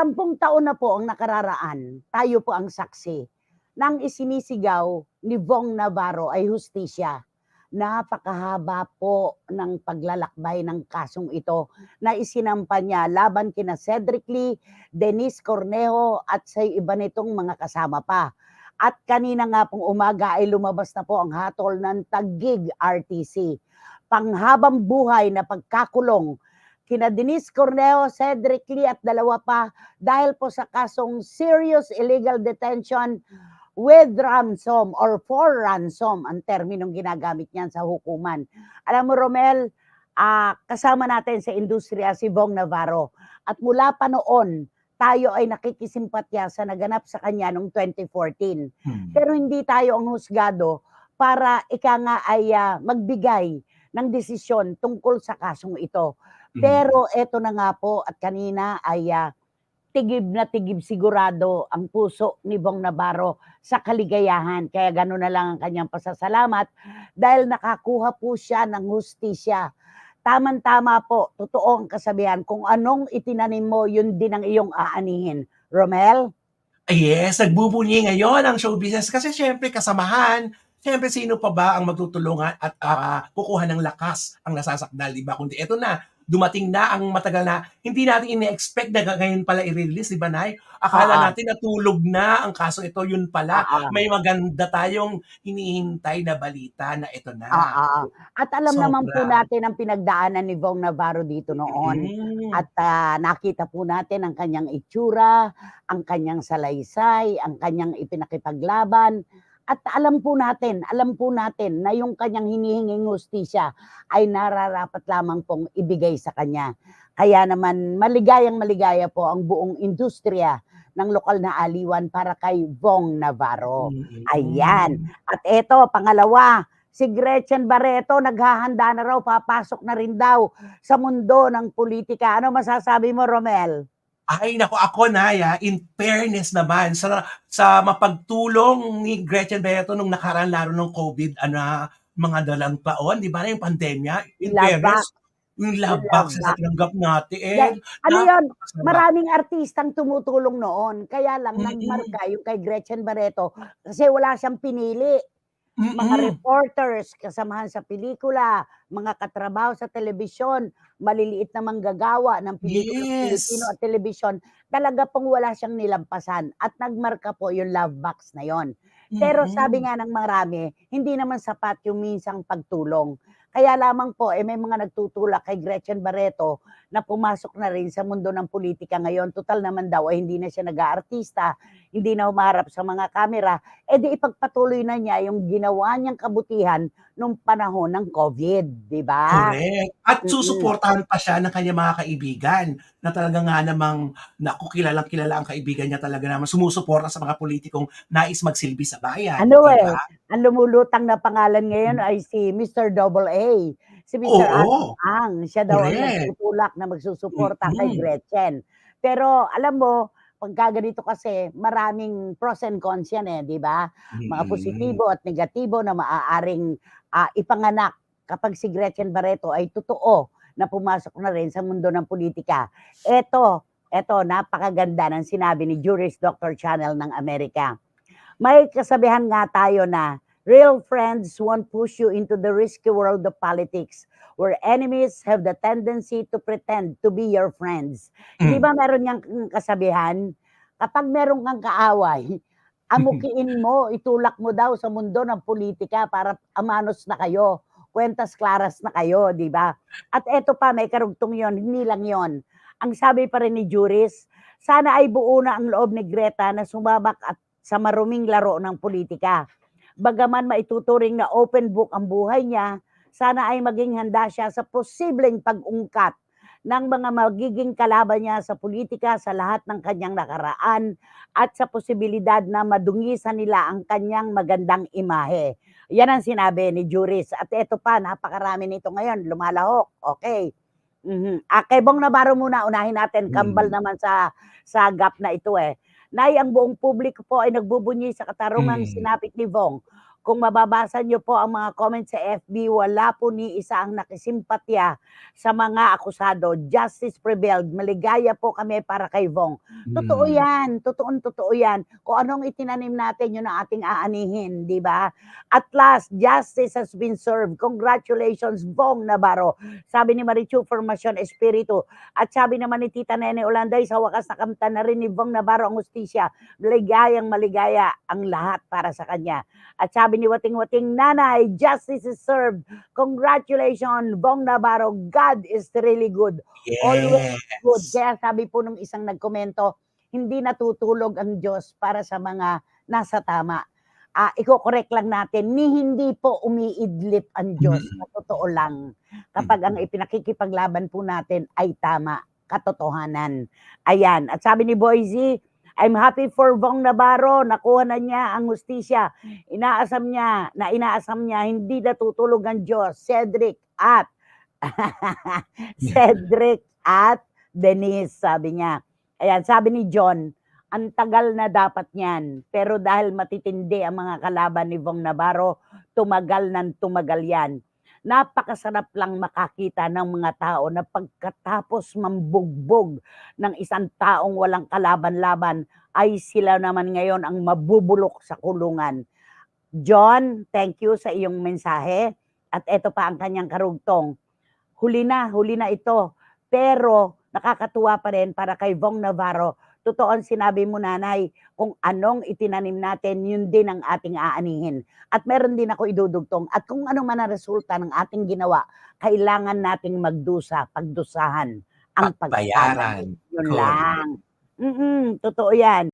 Sampung taon na po ang nakararaan, tayo po ang saksi ng isinisigaw ni Bong Navarro ay hustisya. Napakahaba po ng paglalakbay ng kasong ito na isinampa niya laban kina Cedric Lee, Denise Cornejo at sa iba nitong mga kasama pa. At kanina nga pong umaga ay lumabas na po ang hatol ng Tagig RTC. Panghabang buhay na pagkakulong kina Denise Cornejo, Cedric Lee at dalawa pa dahil po sa kasong serious illegal detention with ransom or for ransom ang terminong ginagamit niyan sa hukuman. Alam mo Romel, ah, kasama natin sa industriya si Bong Navarro at mula pa noon tayo ay nakikisimpatya sa naganap sa kanya noong 2014. Hmm. Pero hindi tayo ang husgado para ika nga ay ah, magbigay ng desisyon tungkol sa kasong ito. Hmm. Pero eto na nga po at kanina ay ah, tigib na tigib sigurado ang puso ni Bong Navarro sa kaligayahan. Kaya gano'n na lang ang kanyang pasasalamat dahil nakakuha po siya ng hustisya. Taman-tama po, totoo ang kasabihan, kung anong itinanim mo, yun din ang iyong aanihin. Romel? Ay, Yes, nagbubunyi ngayon ang show business kasi syempre kasamahan. Syempre sino pa ba ang magtutulungan at ah, kukuha ng lakas ang nasasakdal, di ba? Kundi eto na, dumating na ang matagal na hindi natin ine-expect na ngayon pala i-release, di ba, Nay? Akala Oo. natin natulog na ang kaso ito, yun pala. Oo. May maganda tayong hinihintay na balita na ito na. Oo. At alam naman po Sobra. natin ang pinagdaanan ni Bong Navarro dito noon. Mm. At ah, nakita po natin ang kanyang itsura, ang kanyang salaysay, ang kanyang ipinakipaglaban. At alam po natin, alam po natin na yung kanyang hinihinging hustisya ay nararapat lamang pong ibigay sa kanya. Kaya naman maligayang maligaya po ang buong industriya ng lokal na aliwan para kay Bong Navarro. Ayan. At eto, pangalawa, si Gretchen Barreto naghahanda na raw, papasok na rin daw sa mundo ng politika. Ano masasabi mo, Romel? Ay, nako ako na, ya, in fairness naman, sa, sa mapagtulong ni Gretchen Barreto nung nakaraan laro ng COVID, ano, mga dalang taon, di ba na yung pandemya, in Love fairness, yung love box na tinanggap natin. Yeah, Ano yun? napakasarap. Maraming artistang tumutulong noon. Kaya lang, Mm-mm. nagmarka yung kay Gretchen Barreto kasi wala siyang pinili. Mga Mm-mm. reporters, kasamahan sa pelikula, mga katrabaho sa telebisyon, maliliit na manggagawa ng pelikula Yes. Pilipino at telebisyon, talaga pong wala siyang nilampasan at nagmarka po yung love box na yon. Pero Mm-mm. sabi nga ng marami, hindi naman sapat yung minsang pagtulong. Kaya lamang po, eh, may mga nagtutulak kay Gretchen Barreto na pumasok na rin sa mundo ng politika ngayon. Total naman daw ay hindi na siya nag-aartista, hindi na humarap sa mga kamera. E di ipagpatuloy na niya yung ginawa niyang kabutihan nung panahon ng COVID, di ba? Correct. At susuportahan pa siya ng kanyang mga kaibigan na talaga nga namang, naku, kilalang kilala ang kaibigan niya talaga naman sumusuporta sa mga politikong nais magsilbi sa bayan. Ano di eh, ang lumulutang na pangalan ngayon ay si Mr. Double A. Si Mr. Oo. Ang, siya daw ang Correct. nagtutulak na magsusuporta kay. Gretchen. Pero alam mo, pagka ganito kasi, maraming pros and cons yan eh, di ba? Mga positibo at negatibo na maaaring ah, ipanganak kapag si Gretchen Barreto ay totoo na pumasok na rin sa mundo ng politika. Ito, ito, napakaganda ng sinabi ni Juris Doctor Channel ng Amerika. May kasabihan nga tayo na real friends won't push you into the risky world of politics where enemies have the tendency to pretend to be your friends. Di Mm. ba meron niyang kasabihan? Kapag meron kang kaaway, amukiin mo, itulak mo daw sa mundo ng politika para amanos na kayo, kwentas klaras na kayo, di ba? At eto pa, may karugtong yon, hindi lang yon. Ang sabi pa rin ni Juris, sana ay buo na ang loob ni Greta na sumabak at sa maruming laro ng politika. Bagaman maituturing na open book ang buhay niya, sana ay maging handa siya sa posibleng pag-ungkat ng mga magiging kalaban niya sa politika sa lahat ng kanyang nakaraan at sa posibilidad na madungisan nila ang kanyang magandang imahe. Yan ang sinabi ni Juris. At ito pa, napakarami nito ngayon, lumalahok. Okay. Mhm. Ah, kay Bong Navarro muna, unahin natin. Kambal Mm. naman sa, sa gap na ito eh. Nay, ang buong publiko po ay nagbubunyi sa katarungang Mm. sinapit ni Bong. Kung mababasa niyo po ang mga comments sa FB, wala po ni isa ang nakisimpatya sa mga akusado. Justice prevailed. Maligaya po kami para kay Vong. Totoo Hmm. yan. Totoong totoo yan. Kung anong itinanim natin, yun ang ating aanihin, di ba? At last, justice has been served. Congratulations, Bong Navarro. Sabi ni Marichu Formacion Espiritu. At sabi naman ni Tita Nene Olanday, sa wakas nakamta na rin ni Bong Navarro ang ustisya. Maligayang maligaya ang lahat para sa kanya. At sabi ni Wating Wating, Nanay, justice is served. Congratulations, Bong Navarro. God is really good always Yes. good. Kaya sabi po nung isang nagkomento, hindi natutulog ang Diyos para sa mga nasa tama. Ah, iko-correct lang natin, ni hindi po umiidlip ang Diyos. Mm. Sa totoo lang. Kapag ang ipinakikipaglaban po natin ay tama, katotohanan. Ayan. At sabi ni Boise, I'm happy for Bong Navarro. Nakuha na niya ang justisya. Inaasam niya, na inaasam niya, hindi natutulog ang Diyos. Cedric at Cedric at Denise, sabi niya. Ayan, sabi ni John, ang tagal na dapat niyan. Pero dahil matitindi ang mga kalaban ni Bong Navarro, tumagal ng tumagal yan. Napakasarap lang makakita ng mga tao na pagkatapos mambugbog ng isang taong walang kalaban-laban, ay sila naman ngayon ang mabubulok sa kulungan. John, thank you sa iyong mensahe. At ito pa ang kanyang karugtong. Huli na, huli na ito. Pero nakakatuwa pa rin para kay Bong Navarro. Totoo ang sinabi mo, nanay, kung anong itinanim natin, yun din ang ating aanihin. At meron din ako idudugtong. At kung ano man ang resulta ng ating ginawa, kailangan nating magdusa, pagdusahan ang Pagbayaran. Yun Correct. lang. Mm totoo yan.